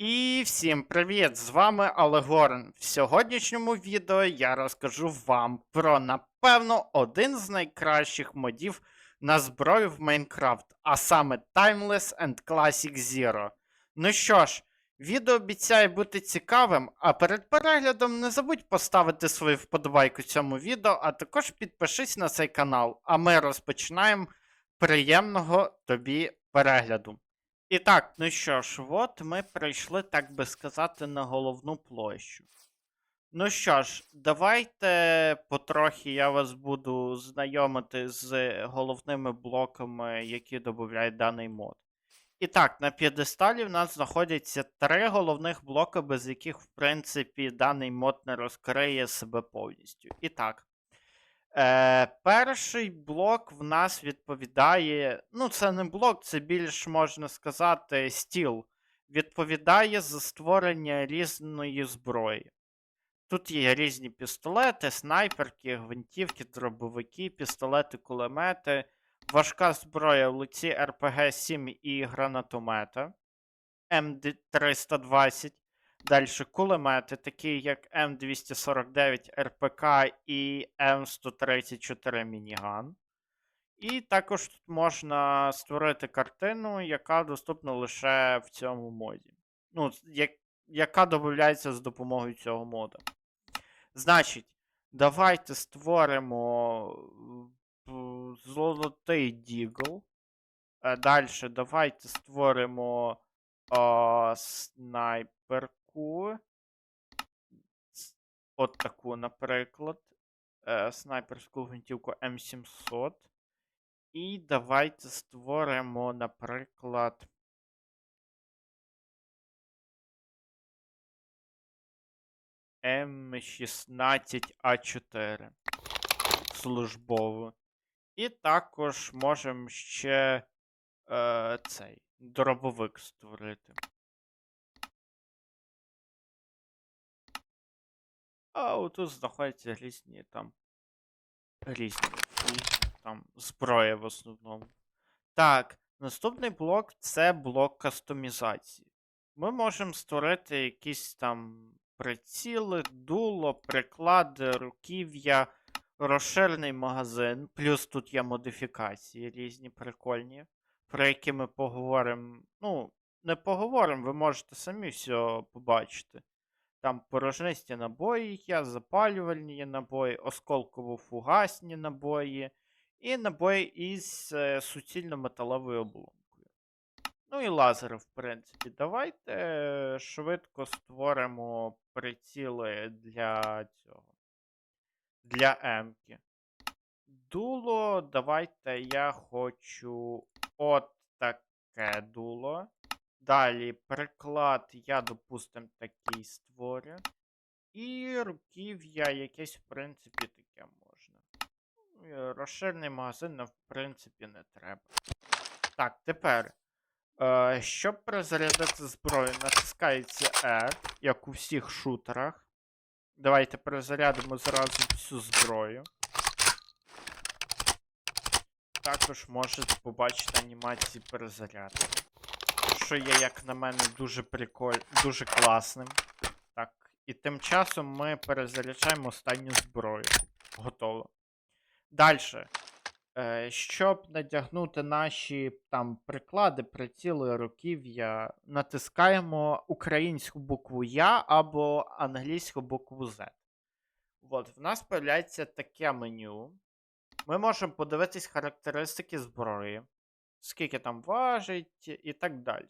І всім привіт! З вами Алегорн. В сьогоднішньому відео я розкажу вам про, напевно, один з найкращих модів на зброю в Майнкрафт, а саме Timeless and Classic Zero. Ну що ж, відео обіцяє бути цікавим, а перед переглядом не забудь поставити свою вподобайку цьому відео, а також підпишись на цей канал. А ми розпочинаємо приємного тобі перегляду. І так, ну що ж, от ми прийшли, так би сказати, на головну площу. Ну що ж, давайте потрохи я вас буду знайомити з головними блоками, які додають даний мод. І так, на п'єдесталі в нас знаходяться три головних блоки, без яких, в принципі, даний мод не розкриє себе повністю. І так. Е, перший блок в нас відповідає. Ну, це не блок, це більш можна сказати стіл. Відповідає за створення різної зброї. Тут є різні пістолети, снайперки, гвинтівки, дробовики, пістолети, кулемети, важка зброя в лиці РПГ-7 і гранатомета М320. Далі кулемети, такі як М249 РПК і М134 Мініган. І також тут можна створити картину, яка доступна лише в цьому моді. Ну, як, яка додається з допомогою цього мода. Значить, давайте створимо е, золотий дігл. Далі давайте створимо а, снайперку. С- От таку, наприклад. Е, снайперську гвинтівку М700. І давайте створимо, наприклад. М16А4 службову. І також можемо ще е, цей дробовик створити. А отут знаходяться різні там різні там зброя в основному. Так, наступний блок це блок кастомізації. Ми можемо створити якісь там приціли, дуло, приклади, руків'я, розширений магазин. Плюс тут є модифікації різні прикольні, про які ми поговоримо. Ну, не поговоримо, ви можете самі все побачити. Там порожнисті набої є, запалювальні набої, осколково-фугасні набої і набої із е, суцільно-металовою оболонкою. Ну і лазери, в принципі. Давайте е, швидко створимо приціли для цього. Для М-ки. Дуло, давайте я хочу от таке дуло. Далі приклад я, допустим, такий створю. І руків'я якесь, в принципі, таке можна. Ну, Розширений магазин, нам, в принципі, не треба. Так, тепер. Е, щоб перезарядити зброю, натискається R, як у всіх шутерах. Давайте перезарядимо зразу всю зброю. Також можете побачити анімації перезарядки що є, як на мене, дуже приколь... дуже класним. Так, і тим часом ми перезаряджаємо останню зброю. Готово. Далі. Е, щоб надягнути наші там приклади, приціли, руків'я, натискаємо українську букву Я або англійську букву Z. От, в нас з'являється таке меню. Ми можемо подивитись характеристики зброї скільки там важить і так далі.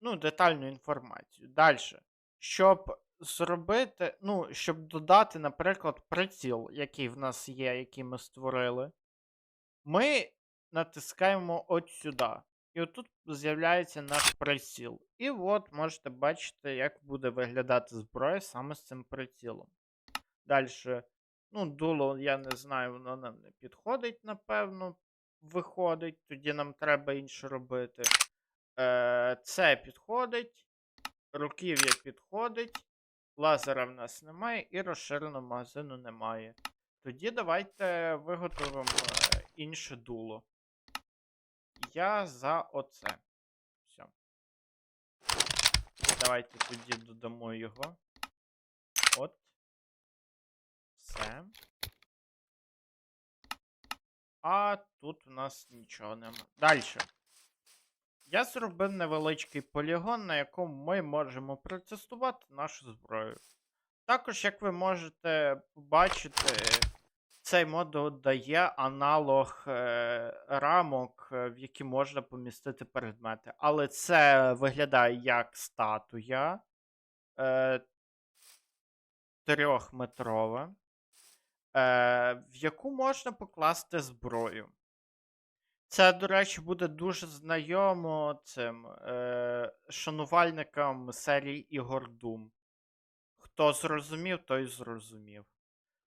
Ну, детальну інформацію. Далі. Щоб зробити, ну, щоб додати, наприклад, приціл, який в нас є, який ми створили, ми натискаємо от сюди. І отут з'являється наш приціл. І от можете бачити, як буде виглядати зброя саме з цим прицілом. Далі, ну, дуло, я не знаю, воно нам не підходить, напевно виходить, тоді нам треба інше робити. Е, Це підходить. Руків'я підходить. Лазера в нас немає і розширеного магазину немає. Тоді давайте виготовимо е, інше дуло. Я за оце. Все. давайте тоді додамо його. От. Все. А тут у нас нічого нема. Далі. Я зробив невеличкий полігон, на якому ми можемо протестувати нашу зброю. Також, як ви можете побачити, цей мод дає аналог е, рамок, е, в які можна помістити предмети. Але це виглядає як статуя е, трьохметрова, е, в яку можна покласти зброю. Це, до речі, буде дуже знайомо цим е, шанувальникам серії ігор Doom. Хто зрозумів, той зрозумів.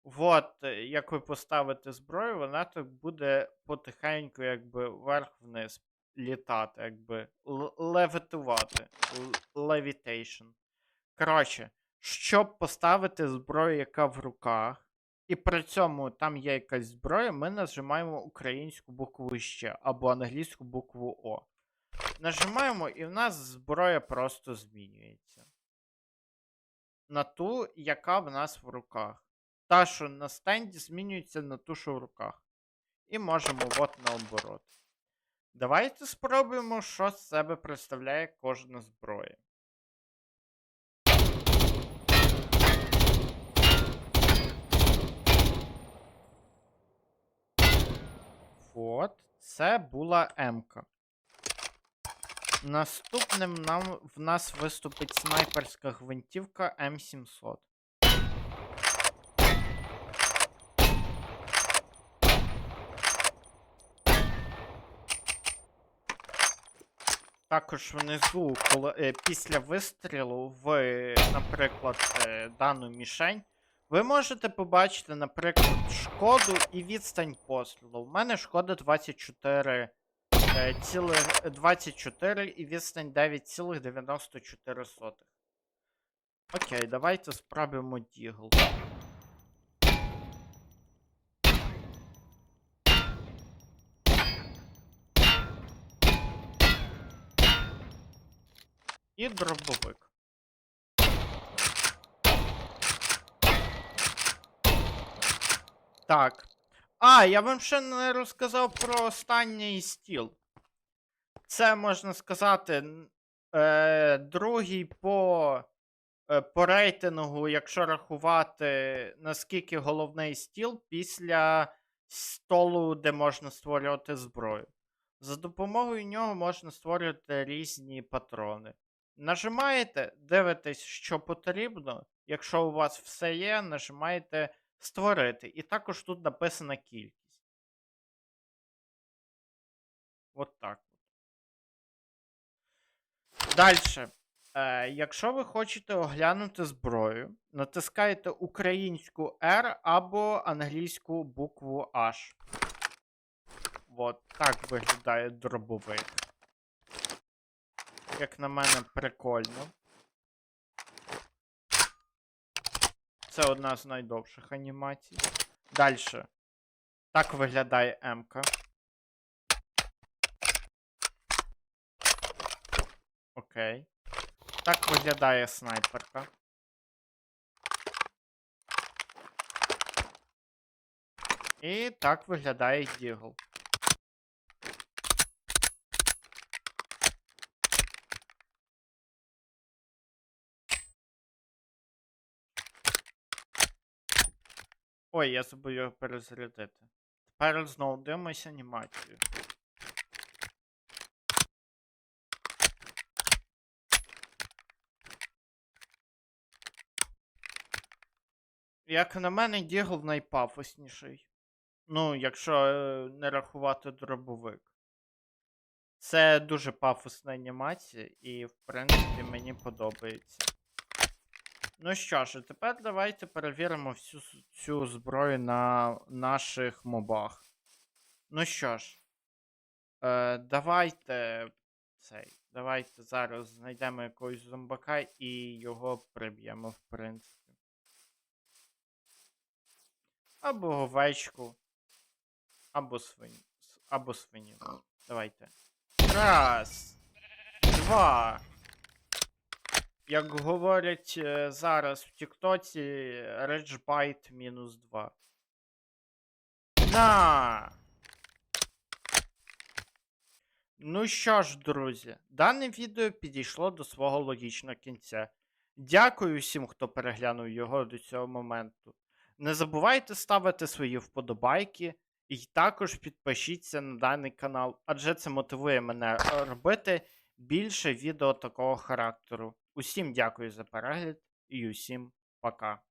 От, е, як ви поставите зброю, вона так буде потихеньку, якби вверх-вниз літати, якби левитувати. Л- Коротше, щоб поставити зброю, яка в руках, і при цьому там є якась зброя, ми нажимаємо українську букву ще або англійську букву О. Нажимаємо, і в нас зброя просто змінюється. На ту, яка в нас в руках. Та, що на стенді, змінюється на ту, що в руках. І можемо от наоборот. Давайте спробуємо, що з себе представляє кожна зброя. От, це була М-ка. Наступним нам в нас виступить снайперська гвинтівка М700. Також внизу, коли, е, після вистрілу в, наприклад, е, дану мішень, ви можете побачити, наприклад, шкоду і відстань пострілу. У мене шкода 24, е, цілих, 24 і відстань 9,94. Окей, давайте спробуємо дігл. І дробовик. Так. А, я вам ще не розказав про останній стіл. Це можна сказати, е, другий по, е, по рейтингу, якщо рахувати, наскільки головний стіл після столу, де можна створювати зброю. За допомогою нього можна створювати різні патрони. Нажимаєте, дивитесь, що потрібно. Якщо у вас все є, нажимаєте створити. І також тут написана кількість. От так. Далі. Е, якщо ви хочете оглянути зброю, натискаєте українську R або англійську букву H. От так виглядає дробовик. Як на мене, прикольно. Це одна з найдовших анімацій. Далі. Так виглядає М-ка. Окей. Так виглядає снайперка. І так виглядає дігл. Ой, я забув його перезарядити. Тепер знову дивимося анімацію. Як на мене, Дігл найпафосніший. Ну, якщо е, не рахувати дробовик. Це дуже пафосна анімація, і, в принципі, мені подобається. Ну що ж, тепер давайте перевіримо всю цю зброю на наших мобах. Ну що ж, е, давайте цей. Давайте зараз знайдемо якогось зомбака і його приб'ємо, в принципі. Або овечку. Або свинь. с- Або свиню. Давайте. Раз. Два. Як говорять е, зараз в Тіктоці, реджбайт мінус 2. На! Ну що ж, друзі, дане відео підійшло до свого логічного кінця. Дякую всім, хто переглянув його до цього моменту. Не забувайте ставити свої вподобайки і також підпишіться на даний канал, адже це мотивує мене робити більше відео такого характеру. Усім дякую за перегляд і усім пока.